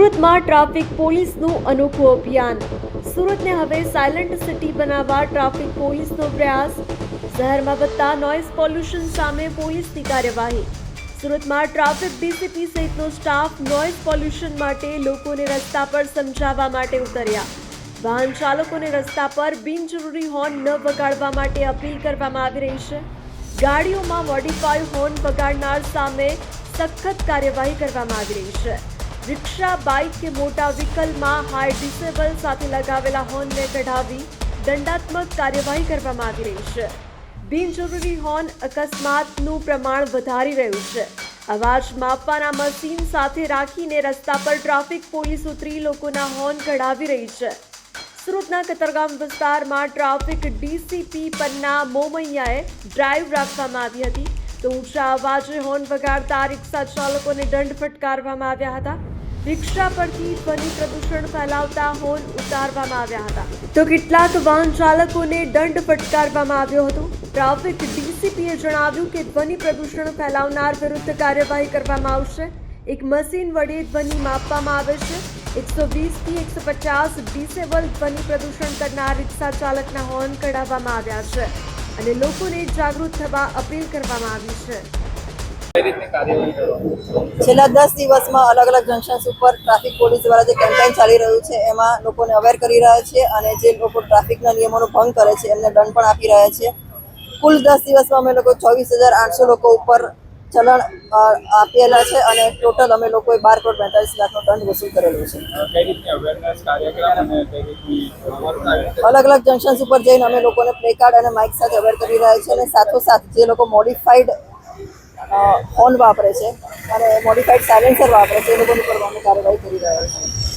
સુરતમાં ટ્રાફિક પોલીસનું અનોખું અભિયાન. સુરતને હવે સાયલન્ટ સિટી બનાવવા ટ્રાફિક પોલીસનો પ્રયાસ. શહેરમાં વધતા નોઇઝ પોલ્યુશન સામે પોલીસની કાર્યવાહી. સુરતમાં ટ્રાફિક ડીસીપી સહિતનો સ્ટાફ નોઇઝ પોલ્યુશન માટે લોકોને રસ્તા પર સમજાવવા માટે ઉતર્યા. વાહન ચાલકોને રસ્તા પર બિનજરૂરી હોર્ન ન વગાડવા માટે અપીલ કરવામાં આવી રહી છે. ગાડીઓમાં મોડિફાઈ હોર્ન વગાડનાર સામે સખત કાર્યવાહી કરવામાં આવી રહી છે. રિક્ષા બાઇક કે મોટા વ્હીકલમાં હાઈ ડિસેબલ સાથે લગાવેલા હોર્નને કઢાવી દંડાત્મક કાર્યવાહી કરવામાં આવી રહી છે. બિનજરૂરી હોર્ન અકસ્માતનું પ્રમાણ વધારી રહ્યું છે. અવાજ માપવાના મશીન સાથે રાખીને રસ્તા પર ટ્રાફિક પોલીસ ઉતરી લોકોના હોર્ન કઢાવી રહી છે. સુરતના કતરગામ વિસ્તારમાં ટ્રાફિક ડીસીપી પન્ના મોમૈયાએ ડ્રાઈવ રાખવામાં આવી હતી. તો ઊંચા અવાજે હોર્ન વગાડતા રિક્ષા ચાલકોને દંડ ફટકારવામાં આવ્યા હતા. રિક્ષા પરથી ધ્વનિ પ્રદૂષણ ફેલાવતા હોર્ન ઉતારવામાં આવ્યા હતા. તો કેટલાક વાહન ચાલકોને દંડ ફટકારવામાં આવ્યો હતો. ટ્રાફિક ડીસીપીએ જણાવ્યું કે ધ્વનિ પ્રદૂષણ ફેલાવનાર વિરુદ્ધ કાર્યવાહી કરવામાં આવશે. એક મશીન વડે ધ્વનિ માપવામાં આવે છે. એકસો વીસથી એકસો પચાસ ડિસેબલ ધ્વનિ પ્રદૂષણ કરનાર રિક્ષા ચાલકના હોર્ન કઢાવવામાં આવ્યા છે અને લોકોને જાગૃત થવા અપીલ કરવામાં આવી છે. છેલ્લા દસ દિવસમાં અલગ અલગ જંકશન્સ ઉપર ટ્રાફિક પોલીસ દ્વારા જે કેમ્પેન ચાલી રહ્યું છે એમાં લોકોને અવેર કરી રહ્યા છે અને જે લોકો ટ્રાફિકના નિયમોનો ભંગ કરે છે એમને દંડ પણ આપી રહ્યા છે. કુલ દસ દિવસમાં અમે લોકો ચોવીસ હજાર આઠસો લોકો ઉપર ચલણ આપેલા છે અને ટોટલ અમે લોકોએ બાર કરોડ બેતાલીસ લાખનો દંડ વસૂલ કરેલો છે. અલગ અલગ જંકશન્સ ઉપર જઈને અમે લોકોને પ્લે કાર્ડ અને માઇક સાથે અવેર કરી રહ્યા છે અને સાથોસાથ જે લોકો મોડિફાઈડ હોર્ન વાપરે છે અને મોડિફાઈડ સાયલેન્સર વાપરે છે, એ લોકોની પર અમે કાર્યવાહી કરી રહ્યા છીએ.